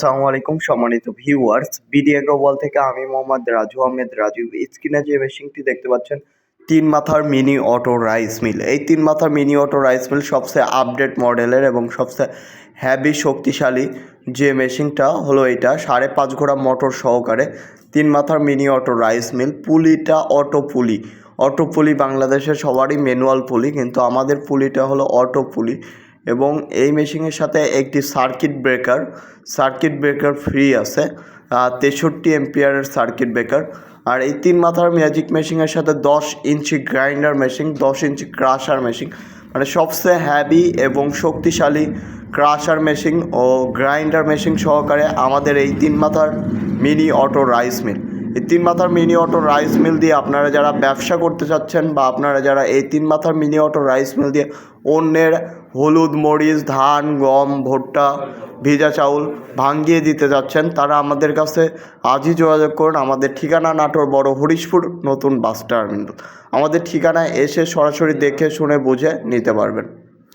আসসালামু আলাইকুম সম্মানিত ভিউয়ার্স বিডি অ্যাগ্রোওয়াল থেকে আমি মোহাম্মদ রাজু আহমেদ। রাজু স্ক্রিনে যে মেশিনটি দেখতে পাচ্ছেন, তিন মাথার মিনি অটো রাইস মিল এই তিন মাথার মিনি অটো রাইস মিল সবচেয়ে আপডেট মডেলের এবং সবচেয়ে হ্যাভি শক্তিশালী যে মেশিনটা হলো এটা, সাড়ে পাঁচ ঘোড়া মোটর সহকারে তিন মাথার মিনি অটো রাইস মিল পুলিটা অটো পুলি। অটো পুলি বাংলাদেশের সবারই ম্যানুয়াল পুলি, কিন্তু আমাদের পুলিটা হলো অটো পুলি। এবং এই মেশিনের সাথে একটি circuit breaker circuit breaker free আছে তেষট্টি এম্পিয়ারের সার্কিট ব্রেকার। আর এই তিন মাথার ম্যাজিক মেশিনের সাথে দশ ইঞ্চি গ্রাইন্ডার মেশিন দশ ইঞ্চি ক্রাশার মেশিন মানে সবচেয়ে হ্যাভি এবং শক্তিশালী ক্রাশার মেশিন ও গ্রাইন্ডার মেশিন সহকারে আমাদের এই তিন মাথার মিনি অটো রাইস মিল এই তিন মাথার মিনি অটো রাইস মিল দিয়ে আপনারা যারা ব্যবসা করতে চাচ্ছেন বা আপনারা যারা এই তিন মাথার মিনি অটো রাইস মিল দিয়ে অন্যের হলুদ মরিচ, ধান, গম, ভুট্টা, ভিজা চাউল ভাঙ্গিয়ে দিতে যাচ্ছেন, তারা আমাদের কাছে আজই যোগাযোগ করুন। আমাদের ঠিকানা নাটোর বড় হরিশপুর, নতুন বাস টার্মিনাল। আমাদের ঠিকানায় এসে সরাসরি দেখে, শুনে, বুঝে নিতে পারবেন।